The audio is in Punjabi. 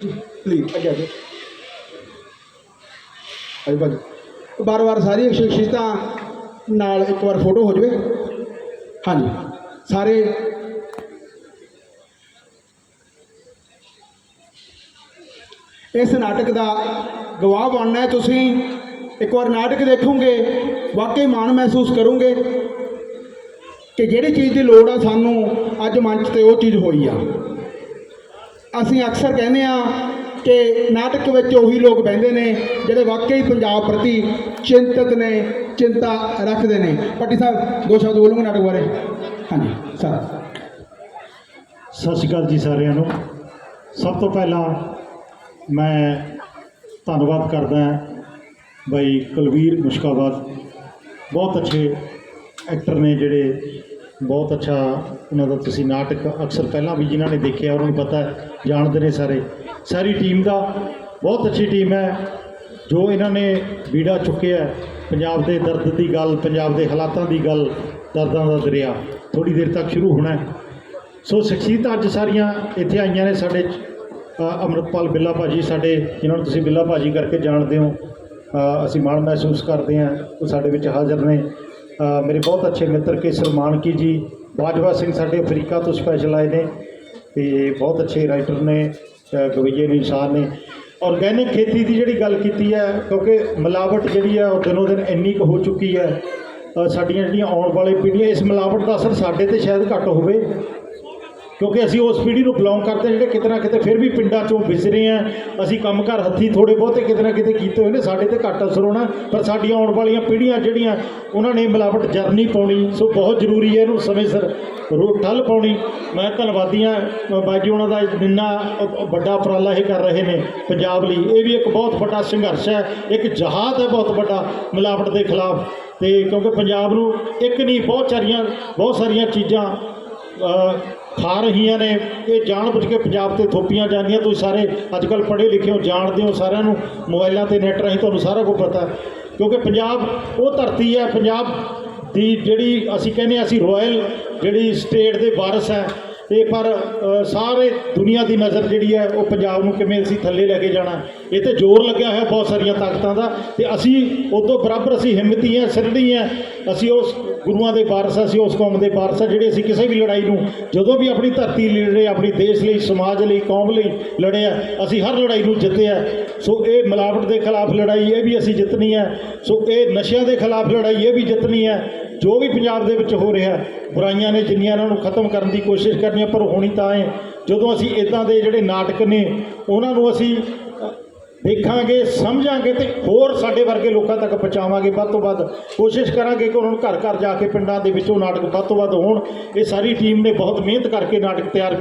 ਪਲੀਜ਼ ਅੱਗੇ ਅੱਗੇ ਆਈ ਬਾਜੀ ਬਾਰ ਬਾਰ ਸਾਰੀਆਂ ਸ਼ਖਸੀਅਤਾਂ ਨਾਲ ਇੱਕ ਵਾਰ ਫੋਟੋ ਹੋ ਜਾਵੇ। ਹਾਂਜੀ। ਸਾਰੇ ਇਸ ਨਾਟਕ ਦਾ ਗਵਾਹ ਬਣਨਾ ਹੈ। ਤੁਸੀਂ ਇੱਕ ਵਾਰ ਨਾਟਕ ਦੇਖੋਗੇ, ਵਾਕਈ ਮਾਣ ਮਹਿਸੂਸ ਕਰੋਗੇ ਕਿ ਜਿਹੜੀ ਚੀਜ਼ ਦੀ ਲੋੜ ਆ, ਸਾਨੂੰ ਅੱਜ ਮੰਚ ਤੇ ਉਹ ਚੀਜ਼ ਹੋਈ ਆ। ਅਸੀਂ ਅਕਸਰ ਕਹਿੰਦੇ ਆ ਕਿ ਨਾਟਕ ਵਿੱਚ ਉਹੀ ਲੋਕ ਬਹਿੰਦੇ ਨੇ ਜਿਹੜੇ ਵਾਕਈ ਪੰਜਾਬ ਪ੍ਰਤੀ ਚਿੰਤਤ ਨੇ, ਚਿੰਤਾ ਰੱਖਦੇ ਨੇ। ਪੱਟੀ ਸਾਹਿਬ, ਦੋ ਸ਼ਬਦ ਬੋਲੂਗੇ ਨਾਟਕ ਬਾਰੇ? ਹਾਂਜੀ, ਸਰ। ਸਤਿ ਸ਼੍ਰੀ ਅਕਾਲ ਜੀ ਸਾਰਿਆਂ ਨੂੰ। ਸਭ ਤੋਂ ਪਹਿਲਾਂ ਮੈਂ ਧੰਨਵਾਦ ਕਰਦਾ ਬਈ ਕੁਲਵੀਰ ਮੁਸ਼ਕਾਬਾਦ। ਬਹੁਤ ਅੱਛੇ ਐਕਟਰ ਨੇ ਜਿਹੜੇ ਬਹੁਤ ਅੱਛਾ ਉਹਨਾਂ ਦਾ ਤੁਸੀਂ ਨਾਟਕ ਅਕਸਰ ਪਹਿਲਾਂ ਵੀ ਜਿਨ੍ਹਾਂ ਨੇ ਦੇਖਿਆ ਉਹਨਾਂ ਨੂੰ ਪਤਾ ਜਾਣਦੇ ਨੇ ਸਾਰੇ। ਸਾਰੀ ਟੀਮ ਦਾ ਬਹੁਤ ਅੱਛੀ ਟੀਮ ਹੈ। ਜੋ ਇਹਨਾਂ ਨੇ ਬੀੜਾ ਚੁੱਕਿਆ ਪੰਜਾਬ ਦੇ ਦਰਦ ਦੀ ਗੱਲ ਪੰਜਾਬ ਦੇ ਹਾਲਾਤਾਂ ਦੀ ਗੱਲ ਦਰਦਾਂ ਦਾ ਦਰਿਆ ਥੋੜੀ ਦੇਰ ਤੱਕ ਸ਼ੁਰੂ ਹੋਣਾ ਹੈ। ਸੋ ਸ਼ਖਸੀਅਤਾਂ ਅੱਜ ਸਾਰੀਆਂ ਇੱਥੇ ਆਈਆਂ ਨੇ ਸਾਡੇ ਅ, ਅੰਮ੍ਰਿਤਪਾਲ ਬਿੱਲਾ ਭਾਜੀ ਸਾਡੇ ਜਿਨ੍ਹਾਂ ਨੂੰ ਤੁਸੀਂ ਬਿੱਲਾ ਭਾਜੀ ਕਰਕੇ ਜਾਣਦੇ ਹੋ। ਅਸੀਂ ਮਾਣ ਮਹਿਸੂਸ ਕਰਦੇ ਹਾਂ ਉਹ ਸਾਡੇ ਵਿੱਚ ਹਾਜ਼ਰ ਨੇ। ਮੇਰੇ ਬਹੁਤ ਅੱਛੇ ਮਿੱਤਰ ਕੇਸਰ ਮਾਨਕੀ ਜੀ ਬਾਜਵਾ ਸਿੰਘ ਸਾਡੇ ਅਫਰੀਕਾ ਤੋਂ ਸਪੈਸ਼ਲ ਆਏ ਨੇ ਤੇ ਬਹੁਤ ਅੱਛੇ ਰਾਈਟਰ ਨੇ ਅ, ਗਵਈਏ ਨੇ ਇਨਸਾਨ ਨੇ। ਆਰਗੈਨਿਕ ਖੇਤੀ ਦੀ ਜਿਹੜੀ ਗੱਲ ਕੀਤੀ ਹੈ ਕਿਉਂਕਿ ਮਿਲਾਵਟ ਜਿਹੜੀ ਹੈ ਉਹ ਦਿਨੋ ਦਿਨ ਇੰਨੀ ਕੁ ਹੋ ਚੁੱਕੀ ਹੈ ਸਾਡੀਆਂ ਜਿਹੜੀਆਂ ਆਉਣ ਵਾਲੀ ਪੀੜ੍ਹੀਆਂ ਇਸ ਮਿਲਾਵਟ ਦਾ ਅਸਰ ਸਾਡੇ ਤੇ ਸ਼ਾਇਦ ਘੱਟ ਹੋਵੇ। ਕਿਉਂਕਿ ਅਸੀਂ ਉਸ ਪੀੜ੍ਹੀ ਨੂੰ ਬਿਲੋਂਗ ਕਰਦੇ ਹਾਂ ਜਿਹੜੇ ਕਿਤੇ ਨਾ ਕਿਤੇ ਫਿਰ ਵੀ ਪਿੰਡਾਂ ਚੋਂ ਵਿਸਰੇ ਆ। ਅਸੀਂ ਕੰਮਕਾਰ ਹੱਥੀ ਥੋੜੇ ਬਹੁਤੇ ਕਿਤੇ ਨਾ ਕਿਤੇ ਕੀਤੇ ਹੋਏ ਨੇ। ਸਾਡੇ ਤੇ ਘੱਟ ਅਸਰ ਹੋਣਾ ਪਰ ਸਾਡੀਆਂ ਆਉਣ ਵਾਲੀਆਂ ਪੀੜ੍ਹੀਆਂ ਜਿਹੜੀਆਂ ਉਹਨਾਂ ਨੇ ਮਿਲਾਵਟ ਜਰਨੀ ਪਾਉਣੀ ਸੋ ਬਹੁਤ ਜ਼ਰੂਰੀ ਹੈ ਇਹਨੂੰ ਸਮੇਂ ਸਿਰ ਰੋ ਠੱਲ ਪਾਉਣੀ। ਮੈਂ ਧੰਨਵਾਦੀ ਹਾਂ ਅ, ਬਾਜੀ ਉਹਨਾਂ ਦਾ ਜਿੰਨਾ ਵੱਡਾ ਉਪਰਾਲਾ ਇਹ ਕਰ ਰਹੇ ਨੇ ਪੰਜਾਬ ਲਈ। ਇਹ ਵੀ ਇੱਕ ਬਹੁਤ ਵੱਡਾ ਸੰਘਰਸ਼ ਹੈ। ਇੱਕ ਜਹਾਦ ਹੈ ਬਹੁਤ ਵੱਡਾ ਮਿਲਾਵਟ ਦੇ ਖਿਲਾਫ। ਤੇ ਕਿਉਂਕਿ ਪੰਜਾਬ ਨੂੰ ਇੱਕ ਨਹੀਂ ਬਹੁਤ ਸਾਰੀਆਂ ਬਹੁਤ ਸਾਰੀਆਂ ਚੀਜ਼ਾਂ ਖਾ ਰਹੀਆਂ ਨੇ। ਇਹ ਜਾਣਬੁੱਝ ਕੇ ਪੰਜਾਬ ਤੇ ਥੋਪੀਆਂ ਜਾਂਦੀਆਂ। ਤੁਸੀਂ ਸਾਰੇ ਅੱਜ ਕੱਲ੍ਹ ਪੜ੍ਹੇ ਲਿਖੇ ਹੋ, ਜਾਣਦੇ ਹੋ ਸਾਰਿਆਂ ਨੂੰ। ਮੋਬਾਈਲਾਂ ਤੇ ਨੈੱਟ ਰਾਹੀਂ ਤੁਹਾਨੂੰ ਸਾਰਾ ਕੁਝ ਪਤਾ। ਕਿਉਂਕਿ ਪੰਜਾਬ, ਉਹ ਧਰਤੀ ਹੈ, ਪੰਜਾਬ ਦੀ ਜਿਹੜੀ ਅਸੀਂ ਕਹਿੰਦੇ ਹਾਂ ਅਸੀਂ ਰਾਇਲ ਜਿਹੜੀ ਸਟੇਟ ਦੇ ਵਾਰਿਸ ਹੈ ਤੇ ਪਰ ਸਾਰੇ ਦੁਨੀਆ ਦੀ ਨਜ਼ਰ ਜਿਹੜੀ ਹੈ, ਉਹ ਪੰਜਾਬ ਨੂੰ ਕਿਵੇਂ ਅਸੀਂ ਥੱਲੇ ਲੈ ਕੇ ਜਾਣਾ? ਇਹ ਤੇ ਜ਼ੋਰ ਲੱਗਿਆ ਹੋਇਆ ਬਹੁਤ ਸਾਰੀਆਂ ਤਾਕਤਾਂ ਦਾ ਤੇ ਅਸੀਂ ਉਦੋਂ ਬਰਾਬਰ ਅਸੀਂ ਹਿੰਮਤੀ ਹੈ ਸਿਰੜੀ ਹੈ ਅਸੀਂ ਉਸ ਗੁਰੂਆਂ ਦੇ ਵਾਰਸ ਅਸੀਂ ਉਸ ਕੌਮ ਦੇ ਵਾਰਸ ਹਾਂ ਜਿਹੜੇ ਅਸੀਂ ਕਿਸੇ ਵੀ ਲੜਾਈ ਨੂੰ, ਜਦੋਂ ਵੀ ਆਪਣੀ ਧਰਤੀ ਲਈ ਲੜੇ, ਆਪਣੀ ਦੇਸ਼ ਲਈ, ਸਮਾਜ ਲਈ, ਕੌਮ ਲਈ ਲੜੇ ਆ, ਅਸੀਂ ਹਰ ਲੜਾਈ ਨੂੰ ਜਿੱਤੇ ਆ। ਸੋ ਇਹ ਮਿਲਾਵਟ ਦੇ ਖਿਲਾਫ ਲੜਾਈ, ਇਹ ਵੀ ਅਸੀਂ ਜਿੱਤਣੀ ਹੈ। ਸੋ ਇਹ ਨਸ਼ਿਆਂ ਦੇ ਖਿਲਾਫ ਲੜਾਈ, ਇਹ ਵੀ ਜਿੱਤਣੀ ਹੈ। ਜੋ ਵੀ ਪੰਜਾਬ ਦੇ ਵਿੱਚ ਹੋ ਰਿਹਾ ਬੁਰਾਈਆਂ ਨੇ ਜਿੰਨੀਆਂ ਉਹਨਾਂ ਨੂੰ ਖਤਮ ਕਰਨ ਦੀ ਕੋਸ਼ਿਸ਼ ਕਰਨੀ ਪਰ ਹੋਣੀ ਤਾਂ ਹੈ। ਜਦੋਂ ਅਸੀਂ ਇਦਾਂ ਦੇ ਜਿਹੜੇ ਨਾਟਕ ਨੇ, ਉਹਨਾਂ ਨੂੰ ਅਸੀਂ ਦੇਖਾਂਗੇ, ਸਮਝਾਂਗੇ ਤੇ ਹੋਰ ਸਾਡੇ ਵਰਗੇ ਲੋਕਾਂ ਤੱਕ ਪਹੁੰਚਾਵਾਂਗੇ, ਵੱਧ ਤੋਂ ਵੱਧ ਕੋਸ਼ਿਸ਼ ਕਰਾਂਗੇ ਕਿ ਉਹਨਾਂ ਨੂੰ ਘਰ ਘਰ ਜਾ ਕੇ ਪਿੰਡਾਂ ਦੇ ਵਿੱਚੋਂ ਨਾਟਕ ਵੱਧ ਤੋਂ ਵੱਧ ਹੋਣ। ਇਹ ਸਾਰੀ ਟੀਮ ਨੇ ਬਹੁਤ ਮਿਹਨਤ ਕਰਕੇ ਨਾਟਕ ਤਿਆਰ